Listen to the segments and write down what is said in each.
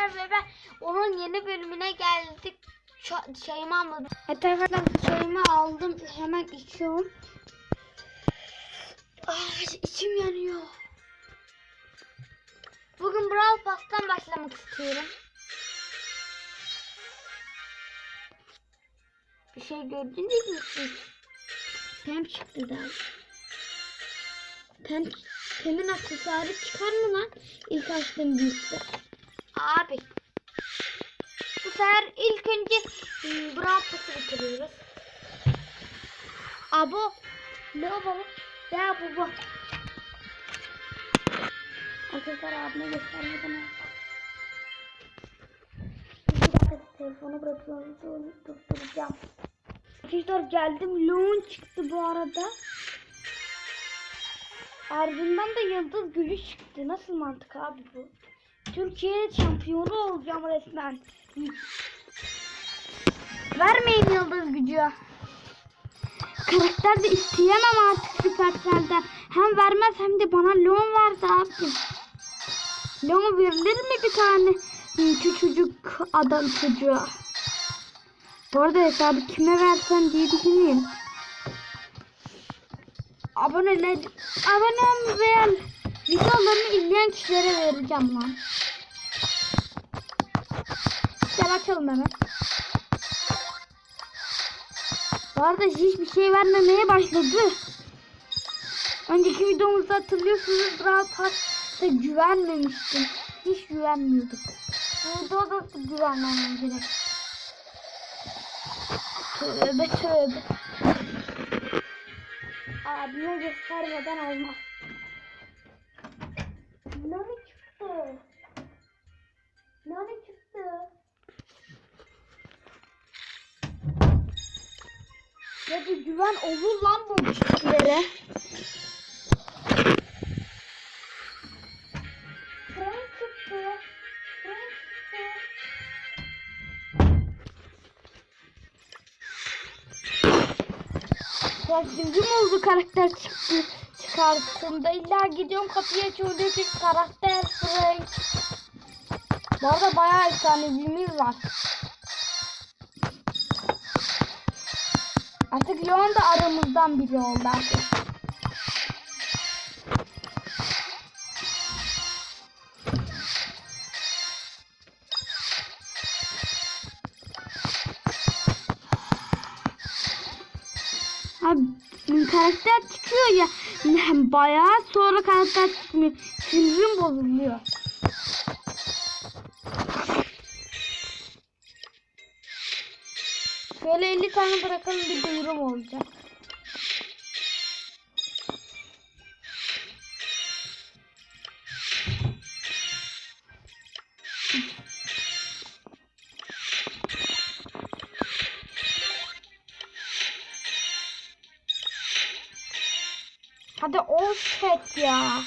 arkadaşlar ve ben onun yeni bölümüne geldik. Ç- çayımı almadım. Evet arkadaşlar çayımı aldım. Hemen içiyorum. Ah, içim yanıyor. Bugün Brawl Pass'tan başlamak istiyorum. Bir şey gördünüz mü siz? Pem çıktı daha. Pem, Pem'in aksesuarı çıkar mı lan? İlk açtığım büyükte. Abi. Bu sefer ilk önce ım, Brawl Pass'ı bitiriyoruz. Abo. Ne o baba? Ya baba. Arkadaşlar abime göstermeden al. Bir dakika telefonu bırakıyorum. Durduracağım. Arkadaşlar geldim. Loon çıktı bu arada. Ardından da yıldız gücü çıktı. Nasıl mantık abi bu? Türkiye şampiyonu olacağım resmen. Vermeyin yıldız gücü. Karakter de isteyemem artık Supercell'den. Hem vermez hem de bana loan verdi abi. Loan verilir mi bir tane küçücük adam çocuğa? Bu arada hesabı kime versem diye düşünüyorum. Aboneler, abone veya videolarını izleyen kişilere vereceğim lan. Gel açalım hemen. Bu arada hiçbir şey vermemeye başladı. Önceki videomuzda hatırlıyorsunuz Brawl Pass'a güvenmemiştim. Hiç güvenmiyordum. Bu videoda da güvenmemem gerek. Tövbe tövbe. Abime göstermeden olmaz. Nani çıktı? Nani çıktı? Ya bir güven olur lan bu kişilere. Ya üzüm oldu karakter çıktı çıkarttığımda. İlla gidiyorum kapıyı açıyorum diyor karakter Frank. Bu arada bayağı efsanevimiz var. Leon da aramızdan biri oldu artık. Abi karakter çıkıyor ya bayağı sonra karakter çıkmıyor. Sinirim bozuluyor. Şöyle 50 tane bırakalım bir duyurum olacak. Hadi ol set ya.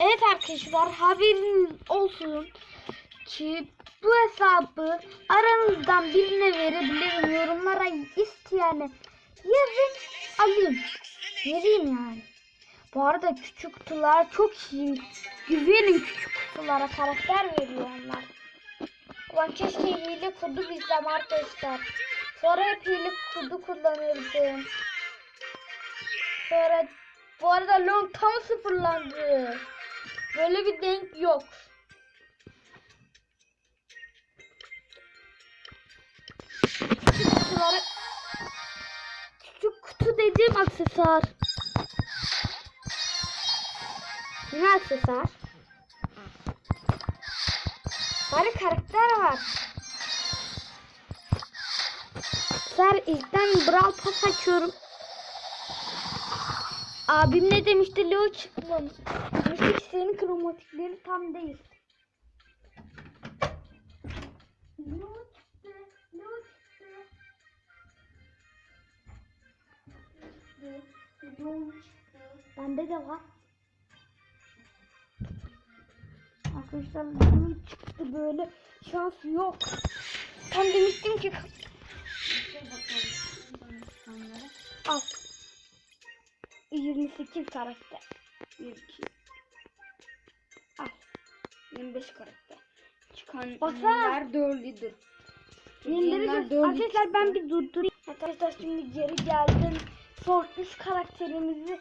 Evet arkadaşlar haberiniz olsun ki bu hesabı aranızdan birine verebilirim. Yorumlara isteyene yazın alayım. Vereyim yani. Bu arada küçük kutular çok iyi. Güvenin küçük kutulara karakter veriyor onlar. Ulan keşke hile kodu bilsem arkadaşlar. Sonra hep hile kodu kullanırdım. Sonra bu arada long tam sıfırlandı. Böyle bir denk yok. Dediğim aksesuar. Ne aksesuar? Bari karakter var. Ser ilkten Brawl Pass açıyorum. Abim ne demişti? Leo çıkmamış. Demişti ki senin kromatikleri tam değil. Leo Leo çıktı. Bende de var. Arkadaşlar Leo çıktı böyle. Şans yok. Tam demiştim ki al. 28 karakter. 1 2 Al. 25 karakter. Çıkan Baksana. yeniler dörtlüdür. Yenileri Arkadaşlar ben bir durdurayım. Arkadaşlar şimdi geri geldim. Son 3 karakterimizi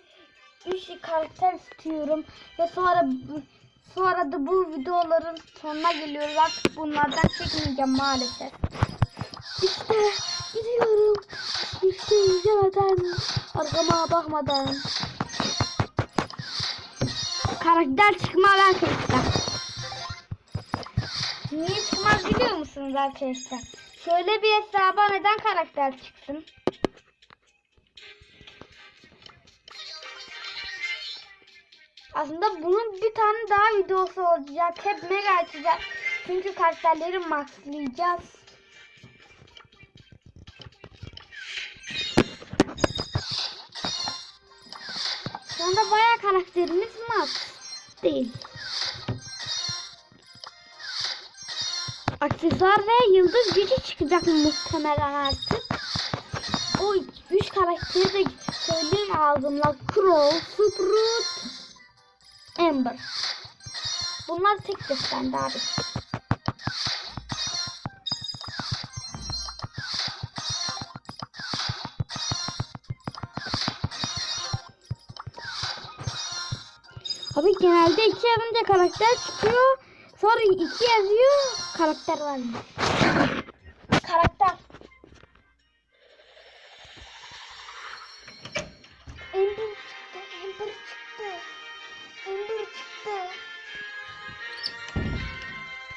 3 karakter istiyorum. Ve sonra sonra da bu videoların sonuna geliyoruz. Artık bunlardan çekmeyeceğim maalesef. İşte gidiyorum. Hiçbir şey izlemeden, arkama bakmadan. Karakter çıkmaz arkadaşlar. Niye çıkmaz biliyor musunuz arkadaşlar? Şöyle bir hesaba neden karakter çıksın? Aslında bunun bir tane daha videosu olacak. Hep mega açacak. Çünkü karakterleri maxlayacağız. Anda bayağı karakterimiz max değil. Aksesuar ve yıldız gücü çıkacak muhtemelen artık. O üç karakteri de söyleyeyim ağzımla. Crow, Sprout, Amber. Bunlar tek bende abi. Abi genelde iki yazınca karakter çıkıyor. Sonra iki yazıyor karakter var mı? Karakter. Ember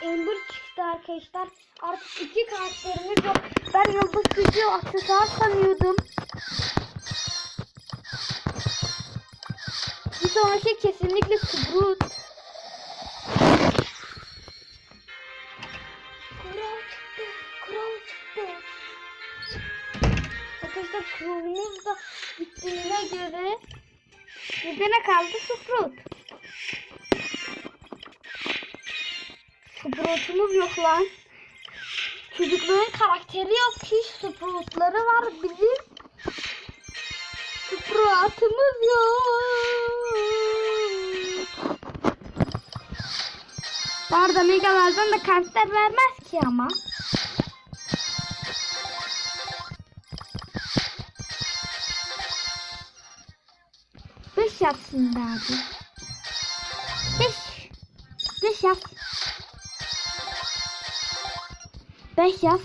Ember çıktı arkadaşlar. Artık iki karakterimiz yok. Ben yıldız gücü aksesuar sanıyordum. Bir sonraki kesinlikle Sprout. Kral çıktı. Kral çıktı. Arkadaşlar kralımız da bittiğine göre bir de ne kaldı? Sprout. Sprout'umuz yok lan. Çocukların karakteri yok. Hiç Sprout'ları var bizim. Sprout'umuz yok. Bu arada megalardan da karakter vermez ki ama. Beş yap şimdi abi. Beş. Beş yap. Beş yap.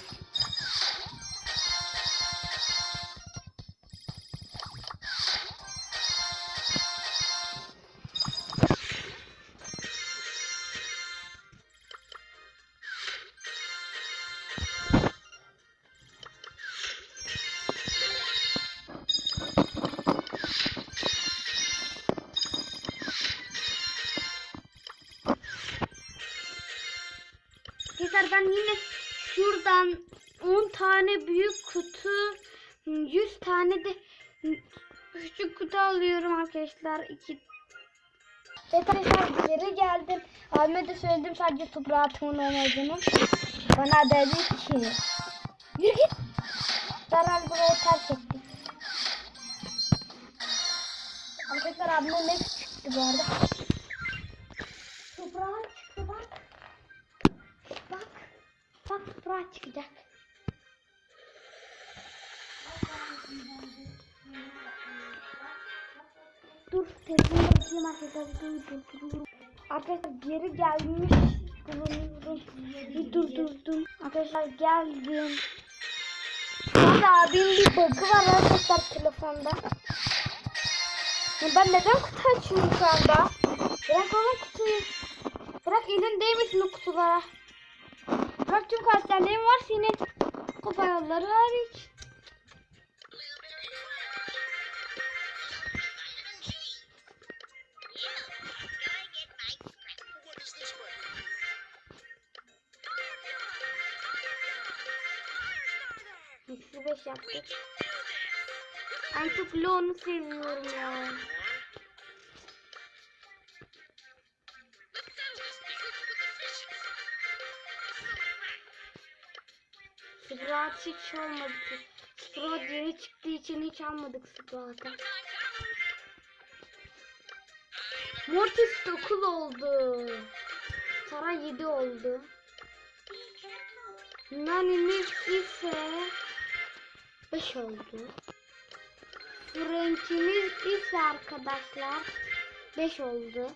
Arkadaşlar ben yine şuradan 10 tane büyük kutu 100 tane de küçük kutu alıyorum arkadaşlar. 2 Evet arkadaşlar geri geldim. Abime de söyledim sadece Suprat'ımın olmadığını. Bana dedi ki yürü git. Derhal burayı terk ettik. Arkadaşlar abime ne çıktı bu arada. Bak Suprat çıkacak. Dur telefonu bakayım arkadaşlar. Dur dur dur. Arkadaşlar geri gelmiş. bulunuyorum. Bir durdurdum. Arkadaşlar geldim. Hadi abim bir bug'ı var arkadaşlar telefonda. Ben neden kutu açıyorum şu anda? Bırak oğlum kutuyu. Bırak elin değmesin o kutulara. Bırak tüm karakterlerim var senin. Kupa yolları hariç. Eksi beş yaptık. En çok Leon'u seviyorum ya. Sprat hiç olmadı. Sprat yeni çıktığı için hiç almadık Sprat'ı. Mortis 9 oldu. Tara 7 oldu. Nani'miz ise 5 oldu. Frank'imiz ise arkadaşlar 5 oldu.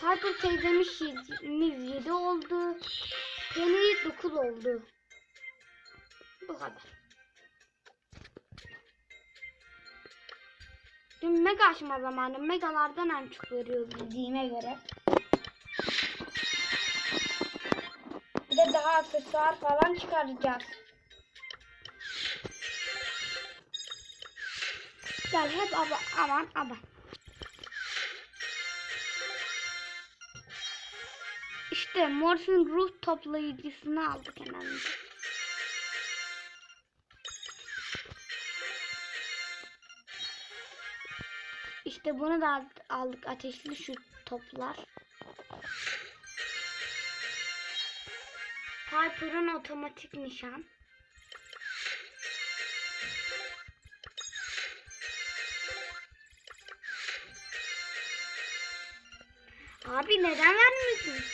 Piper teyzemiz 7 oldu. Penny 9 oldu. Bu kadar. Şimdi mega açma zamanı. Megalardan en çok veriyor bildiğime göre. Bir de daha aksesuar falan çıkaracağız. Gel hep ama aman aman. İşte Morphin ruh toplayıcısını aldık hemen. İşte bunu da aldık ateşli şu toplar. Piper'ın otomatik nişan. Abi neden vermiyorsun?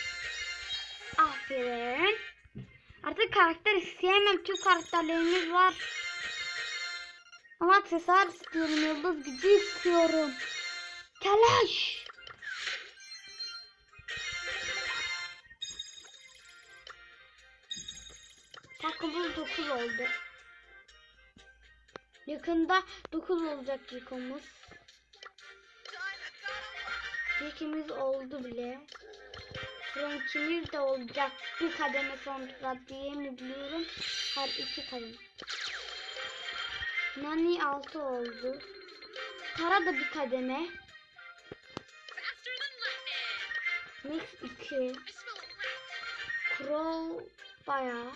Aferin. Artık karakter isteyemem. Tüm karakterlerimiz var. Ama aksesuar istiyorum. Yıldız gücü istiyorum. Telaş. Takımımız 9 oldu. Yakında 9 olacak yıkımız. Jack'imiz oldu bile. Frank'imiz de olacak. Bir kademe sonra diye mi biliyorum? Her iki kademe. Nani 6 oldu. Tara da bir kademe. Max 2. Crow bayağı.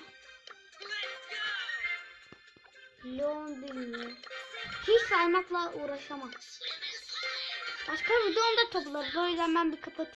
Leon bilmiyorum. Hiç saymakla uğraşamam. Başka videomda toplarız. O yüzden ben bir kapatayım.